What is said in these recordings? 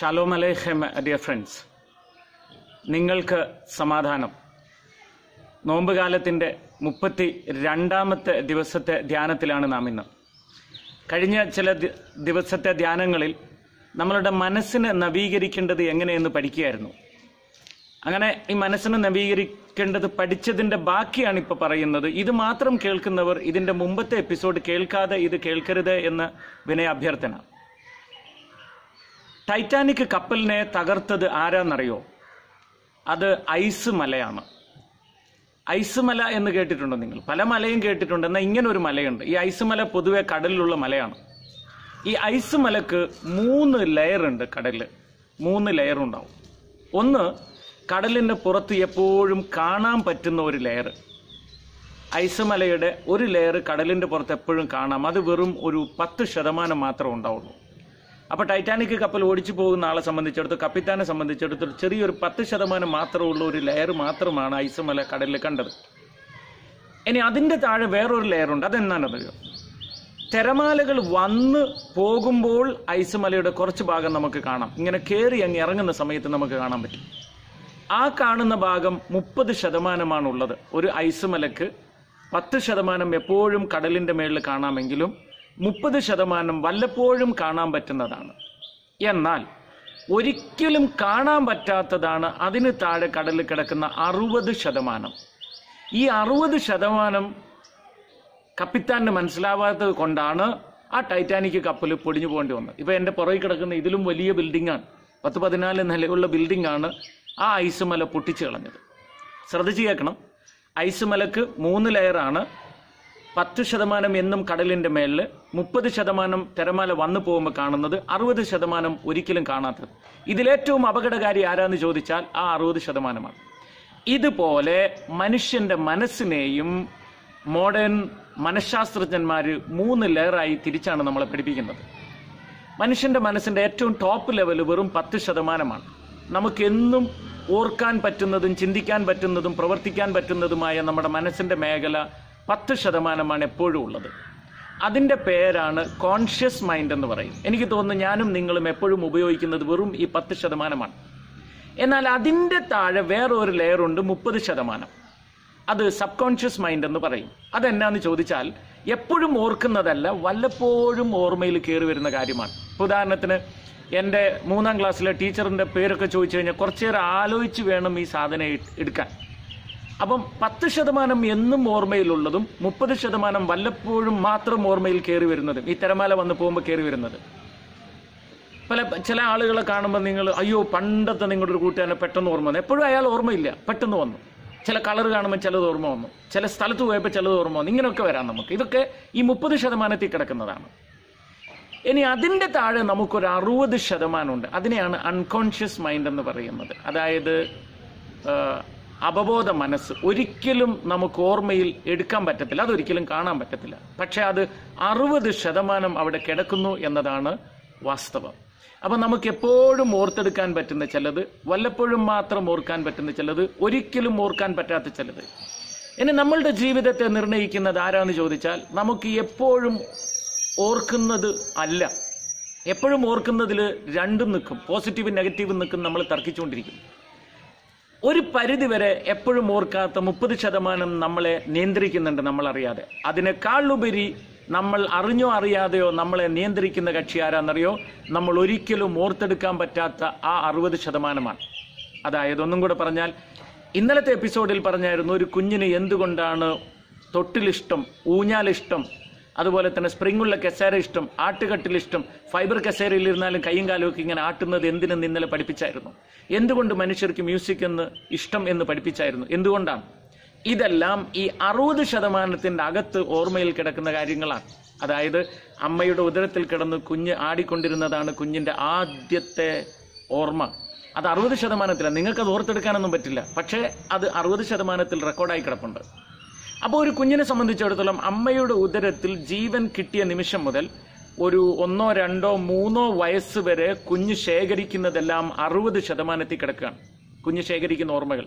Shalom അലേഹം dear friends നിങ്ങൾക്ക് സമാധാനം. നോമ്പുകാലത്തിന്റെ മുപ്പത്തി രണ്ടാമത്തെ ദിവസത്തെ ധ്യാനത്തിലാണ് നാം ഇന്ന്. കഴിഞ്ഞ ചില ദിവസത്തെ ധ്യാനങ്ങളിൽ നമ്മളുടെ മനസ്സിനെ നവീകരിക്കേണ്ടത് എങ്ങനെയെന്ന് പഠിക്കുകയായിരുന്നു. അങ്ങനെ ഈ മനസ്സിനെ നവീകരിക്കേണ്ടത് പഠിച്ചതിന്റെ ബാക്കിയാണ് ഇപ്പോൾ പറയുന്നത്. ഇത് മാത്രം കേൾക്കുന്നവർ ഇതിന്റെ മുമ്പത്തെ എപ്പിസോഡ് കേൾക്കാതെ ഇത് കേൾക്കരുത് എന്ന് വിനയ അഭ്യർത്ഥന ടൈറ്റാനിക് കപ്പലിനെ തകർത്തത് ആരാന്നറിയോ? അത് ഐസ് മലയാണ്. ഐസ് മല എന്ന് കേട്ടിട്ടുണ്ടോ നിങ്ങൾ? പല മലയും കേട്ടിട്ടുണ്ട്. എന്നാൽ ഇങ്ങനെ ഒരു മലയുണ്ട്. ഈ ഐസ് മല പൊതുവെ കടലിലുള്ള മലയാണ്. ഈ ഐസ് മലക്ക് മൂന്ന് ലെയർ ഉണ്ട് കടലിൽ മൂന്ന് ലെയർ ഉണ്ടാവും. ഒന്ന് കടലിന്റെ പുറത്ത് എപ്പോഴും കാണാൻ പറ്റുന്ന ഒരു ലെയർ ഐസ് മലയുടെ ഒരു ലെയർ കടലിന്റെ പുറത്ത് എപ്പോഴും കാണാം. അത് വെറും ഒരു പത്ത് ശതമാനം മാത്രമേ ഉണ്ടാവുള്ളൂ. അപ്പൊ ടൈറ്റാനിക് കപ്പൽ ഓടിച്ചു പോകുന്ന ആളെ സംബന്ധിച്ചിടത്ത് കപ്പിത്താനെ സംബന്ധിച്ചിടത്തോളം ചെറിയൊരു പത്ത് ശതമാനം മാത്രമുള്ള ഒരു ലെയർ മാത്രമാണ് ഐസമല കടലിൽ കണ്ടത്. ഇനി അതിന്റെ താഴെ വേറൊരു ലെയർ ഉണ്ട്. അതെന്താണെന്നറിയോ തിരമാലകൾ വന്ന് പോകുമ്പോൾ ഐസമലയുടെ കുറച്ച് ഭാഗം നമുക്ക് കാണാം. ഇങ്ങനെ കയറി അങ്ങ് ഇറങ്ങുന്ന സമയത്ത് നമുക്ക് കാണാൻ പറ്റും. ആ കാണുന്ന ഭാഗം മുപ്പത് ശതമാനമാണുള്ളത്. ഒരു ഐസുമലക്ക് പത്ത് ശതമാനം എപ്പോഴും കടലിന്റെ മേളിൽ കാണാമെങ്കിലും മുപ്പത് ശതമാനം വല്ലപ്പോഴും കാണാൻ പറ്റുന്നതാണ്. എന്നാൽ ഒരിക്കലും കാണാൻ പറ്റാത്തതാണ് അതിന് താഴെ കടലിൽ കിടക്കുന്ന അറുപത് ശതമാനം. ഈ അറുപത് ശതമാനം കപ്പിത്താന് മനസ്സിലാവാത്തത് കൊണ്ടാണ് ആ ടൈറ്റാനിക് കപ്പൽ പൊടിഞ്ഞു പോകേണ്ടി വന്നത്. ഇപ്പോൾ എന്റെ പുറകിൽ കിടക്കുന്ന ഇതിലും വലിയ ബിൽഡിംഗ് ആണ് പത്ത് പതിനാല് നിലയുള്ള ബിൽഡിംഗ് ആണ് ആ ഐസ് മല പൊട്ടിച്ചു കളഞ്ഞത്. ശ്രദ്ധിച്ചു കേൾക്കണം. ഐസ് മലക്ക് മൂന്ന് ലെയറാണ് പത്ത് ശതമാനം എന്നും കടലിന്റെ മേളിൽ മുപ്പത് ശതമാനം തിരമാല വന്നു പോകുമ്പോൾ കാണുന്നത് അറുപത് ശതമാനം ഒരിക്കലും കാണാത്തത്. ഇതിലേറ്റവും അപകടകാരി ആരാന്ന് ചോദിച്ചാൽ ആ അറുപത് ശതമാനമാണ്. ഇതുപോലെ മനുഷ്യന്റെ മനസ്സിനെയും മോഡേൺ മനഃശാസ്ത്രജ്ഞന്മാർ മൂന്ന് ലെയറായി തിരിച്ചാണ് നമ്മളെ പഠിപ്പിക്കുന്നത്. മനുഷ്യന്റെ മനസ്സിന്റെ ഏറ്റവും ടോപ്പ് ലെവൽ വെറും പത്ത് ശതമാനമാണ്. നമുക്കെന്നും ഓർക്കാൻ പറ്റുന്നതും ചിന്തിക്കാൻ പറ്റുന്നതും പ്രവർത്തിക്കാൻ പറ്റുന്നതുമായ നമ്മുടെ മനസ്സിന്റെ മേഖല പത്ത് ശതമാനമാണ് എപ്പോഴും ഉള്ളത്. അതിന്റെ പേരാണ് കോൺഷ്യസ് മൈൻഡ് എന്ന് പറയും. എനിക്ക് തോന്നുന്നു ഞാനും നിങ്ങളും എപ്പോഴും ഉപയോഗിക്കുന്നത് വെറും ഈ പത്ത് ശതമാനമാണ്. എന്നാൽ അതിന്റെ താഴെ വേറൊരു ലെയറുണ്ട് മുപ്പത് ശതമാനം. അത് സബ് കോൺഷ്യസ് മൈൻഡ് എന്ന് പറയും. അതെന്നാന്ന് ചോദിച്ചാൽ എപ്പോഴും ഓർക്കുന്നതല്ല വല്ലപ്പോഴും ഓർമ്മയിൽ കയറി വരുന്ന കാര്യമാണ്. ഉദാഹരണത്തിന് എന്റെ മൂന്നാം ക്ലാസ്സിലെ ടീച്ചറിന്റെ പേരൊക്കെ ചോദിച്ചു കഴിഞ്ഞാൽ കുറച്ചേരം ആലോചിച്ച് വേണം ഈ സാധനം എടുക്കാൻ. അപ്പം പത്ത് ശതമാനം എന്നും ഓർമ്മയിലുള്ളതും മുപ്പത് ശതമാനം വല്ലപ്പോഴും മാത്രം ഓർമ്മയിൽ കയറി വരുന്നതും ഈ തിരമാല വന്ന് പോകുമ്പോൾ കയറി വരുന്നത്. പല ചില ആളുകളെ കാണുമ്പോൾ നിങ്ങൾ അയ്യോ പണ്ടത്തെ നിങ്ങളുടെ ഒരു കൂട്ടുകാരനെ പെട്ടെന്ന് ഓർമ്മ വന്നു. എപ്പോഴും അയാൾ ഓർമ്മയില്ല. പെട്ടെന്ന് വന്നു. ചില കളർ കാണുമ്പോൾ ചിലത് ഓർമ്മ വന്നു. ചില സ്ഥലത്ത് പോയപ്പോൾ ചിലത് ഓർമ്മ വന്നു. ഇങ്ങനെയൊക്കെ വരാം നമുക്ക്. ഇതൊക്കെ ഈ മുപ്പത് ശതമാനത്തിൽ കിടക്കുന്നതാണ്. ഇനി അതിന്റെ താഴെ നമുക്കൊരു അറുപത് ശതമാനമുണ്ട്. അതിനെയാണ് അൺകോൺഷ്യസ് മൈൻഡ് എന്ന് പറയുന്നത്. അതായത് അവബോധ മനസ്സ് ഒരിക്കലും നമുക്ക് ഓർമ്മയിൽ എടുക്കാൻ പറ്റത്തില്ല അതൊരിക്കലും കാണാൻ പറ്റത്തില്ല. പക്ഷേ അത് അറുപത് ശതമാനം അവിടെ കിടക്കുന്നു എന്നതാണ് വാസ്തവം. അപ്പൊ നമുക്ക് എപ്പോഴും ഓർത്തെടുക്കാൻ പറ്റുന്ന ചിലത് വല്ലപ്പോഴും മാത്രം ഓർക്കാൻ പറ്റുന്ന ചിലത് ഒരിക്കലും ഓർക്കാൻ പറ്റാത്ത ചിലത്. ഇനി നമ്മളുടെ ജീവിതത്തെ നിർണയിക്കുന്നത് ആരാന്ന് ചോദിച്ചാൽ നമുക്ക് എപ്പോഴും ഓർക്കുന്നത് അല്ല. എപ്പോഴും ഓർക്കുന്നതിൽ രണ്ടും നിൽക്കും. പോസിറ്റീവും നെഗറ്റീവും നിൽക്കും നമ്മൾ തർക്കിച്ചുകൊണ്ടിരിക്കും. ഒരു പരിധി വരെ എപ്പോഴും ഓർക്കാത്ത മുപ്പത് ശതമാനം നമ്മളെ നിയന്ത്രിക്കുന്നുണ്ട് നമ്മൾ അറിയാതെ അതിനേക്കാളുപരി നമ്മൾ അറിഞ്ഞോ അറിയാതെയോ നമ്മളെ നിയന്ത്രിക്കുന്ന കക്ഷി ആരാന്നറിയോ? നമ്മൾ ഒരിക്കലും ഓർത്തെടുക്കാൻ പറ്റാത്ത ആ അറുപത് ശതമാനമാണ്. അതായത് ഒന്നും കൂടെ പറഞ്ഞാൽ ഇന്നലത്തെ എപ്പിസോഡിൽ പറഞ്ഞായിരുന്നു ഒരു കുഞ്ഞിന് എന്തുകൊണ്ടാണ് തൊട്ടിലിഷ്ടം ഊഞ്ഞാലിഷ്ടം അതുപോലെ തന്നെ സ്പ്രിങ്ങുള്ള കസേര ഇഷ്ടം ആട്ടുകട്ടിൽ ഇഷ്ടം ഫൈബർ കസേരയിൽ ഇരുന്നാലും കൈയും കാലുമൊക്കെ ഇങ്ങനെ ആട്ടുന്നത് എന്തിനെന്ന് ഇന്നലെ പഠിപ്പിച്ചായിരുന്നു. എന്തുകൊണ്ട് മനുഷ്യർക്ക് മ്യൂസിക് എന്ന് ഇഷ്ടം എന്ന് പഠിപ്പിച്ചായിരുന്നു? എന്തുകൊണ്ടാണ്? ഇതെല്ലാം ഈ അറുപത് ശതമാനത്തിന്റെ അകത്ത് ഓർമ്മയിൽ കിടക്കുന്ന കാര്യങ്ങളാണ്. അതായത് അമ്മയുടെ ഉദരത്തിൽ കിടന്ന് കുഞ്ഞ് ആടിക്കൊണ്ടിരുന്നതാണ് കുഞ്ഞിന്റെ ആദ്യത്തെ ഓർമ്മ. അത് അറുപത് ശതമാനത്തിലാണ് നിങ്ങൾക്ക് അത് ഓർത്തെടുക്കാനൊന്നും പറ്റില്ല. പക്ഷേ അത് അറുപത് ശതമാനത്തിൽ റെക്കോർഡായി കിടപ്പുണ്ട്. അപ്പോൾ ഒരു കുഞ്ഞിനെ സംബന്ധിച്ചിടത്തോളം അമ്മയുടെ ഉദരത്തിൽ ജീവൻ കിട്ടിയ നിമിഷം മുതൽ ഒരു ഒന്നോ രണ്ടോ മൂന്നോ വയസ്സ് വരെ കുഞ്ഞ് ശേഖരിക്കുന്നതെല്ലാം അറുപത് ശതമാനത്തിൽ കിടക്കുകയാണ്. കുഞ്ഞ് ശേഖരിക്കുന്ന ഓർമ്മകൾ.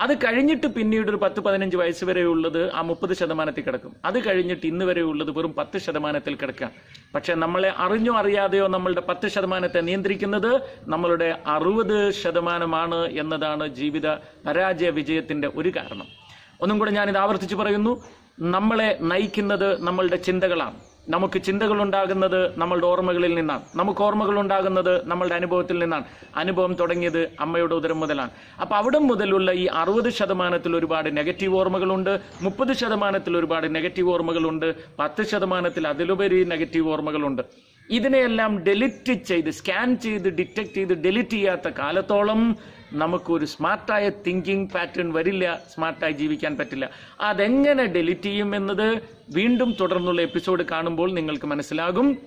അത് കഴിഞ്ഞിട്ട് പിന്നീട് ഒരു പത്ത് പതിനഞ്ച് വയസ്സ് വരെയുള്ളത് ആ മുപ്പത് ശതമാനത്തിൽ കിടക്കും. അത് കഴിഞ്ഞിട്ട് ഇന്ന് വരെയുള്ളത് വെറും പത്ത് ശതമാനത്തിൽ കിടക്കാം പക്ഷെ നമ്മളെ അറിഞ്ഞോ അറിയാതെയോ നമ്മളുടെ പത്ത് ശതമാനത്തെ നിയന്ത്രിക്കുന്നത് നമ്മളുടെ അറുപത് ശതമാനമാണ് എന്നതാണ് ജീവിത പരാജയ വിജയത്തിന്റെ ഒരു കാരണം. ഒന്നും കൂടെ ഞാനിത് ആവർത്തിച്ച് പറയുന്നു. നമ്മളെ നയിക്കുന്നത് നമ്മളുടെ ചിന്തകളാണ്. നമുക്ക് ചിന്തകൾ ഉണ്ടാകുന്നത് നമ്മളുടെ ഓർമ്മകളിൽ നിന്നാണ്. നമുക്ക് ഓർമ്മകൾ ഉണ്ടാകുന്നത് നമ്മളുടെ അനുഭവത്തിൽ നിന്നാണ്. അനുഭവം തുടങ്ങിയത് അമ്മയുടെ ഉദരം മുതലാണ്. അപ്പൊ അവിടെ മുതലുള്ള ഈ അറുപത് ശതമാനത്തിൽ ഒരുപാട് നെഗറ്റീവ് ഓർമ്മകളുണ്ട്. മുപ്പത് ശതമാനത്തിൽ ഒരുപാട് നെഗറ്റീവ് ഓർമ്മകളുണ്ട്. പത്ത് ശതമാനത്തിൽ അതിലുപരി നെഗറ്റീവ് ഓർമ്മകളുണ്ട്. ഇതിനെയെല്ലാം ഡെലിറ്റ് ചെയ്ത് സ്കാൻ ചെയ്ത് ഡിറ്റക്ട് ചെയ്ത് ഡെലിറ്റ് ചെയ്യാത്ത കാലത്തോളം നമുക്കൊരു സ്മാർട്ടായ തിങ്കിങ് പാറ്റേൺ വരില്ല സ്മാർട്ടായി ജീവിക്കാൻ പറ്റില്ല. അതെങ്ങനെ ഡെലിറ്റ് ചെയ്യും എന്നത് വീണ്ടും തുടർന്നുള്ള എപ്പിസോഡ് കാണുമ്പോൾ നിങ്ങൾക്ക് മനസ്സിലാകും.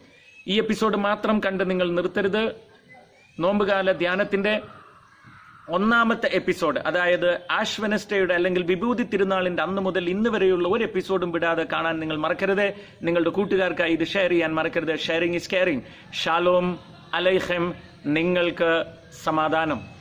ഈ എപ്പിസോഡ് മാത്രം കണ്ട് നിങ്ങൾ നിർത്തരുത്. നോമ്പുകാല ധ്യാനത്തിന്റെ ഒന്നാമത്തെ എപ്പിസോഡ് അതായത് ആഷ് അല്ലെങ്കിൽ വിഭൂതി തിരുനാളിന്റെ അന്ന് മുതൽ ഇന്ന് വരെയുള്ള ഒരു എപ്പിസോഡും വിടാതെ കാണാൻ നിങ്ങൾ മറക്കരുത്. നിങ്ങളുടെ കൂട്ടുകാർക്കായി ഇത് ഷെയർ ചെയ്യാൻ മറക്കരുത്. ഷെയറിംഗ് ഇസ് കെയറിംഗ് ഷാലോം അലൈഹം. നിങ്ങൾക്ക് സമാധാനം.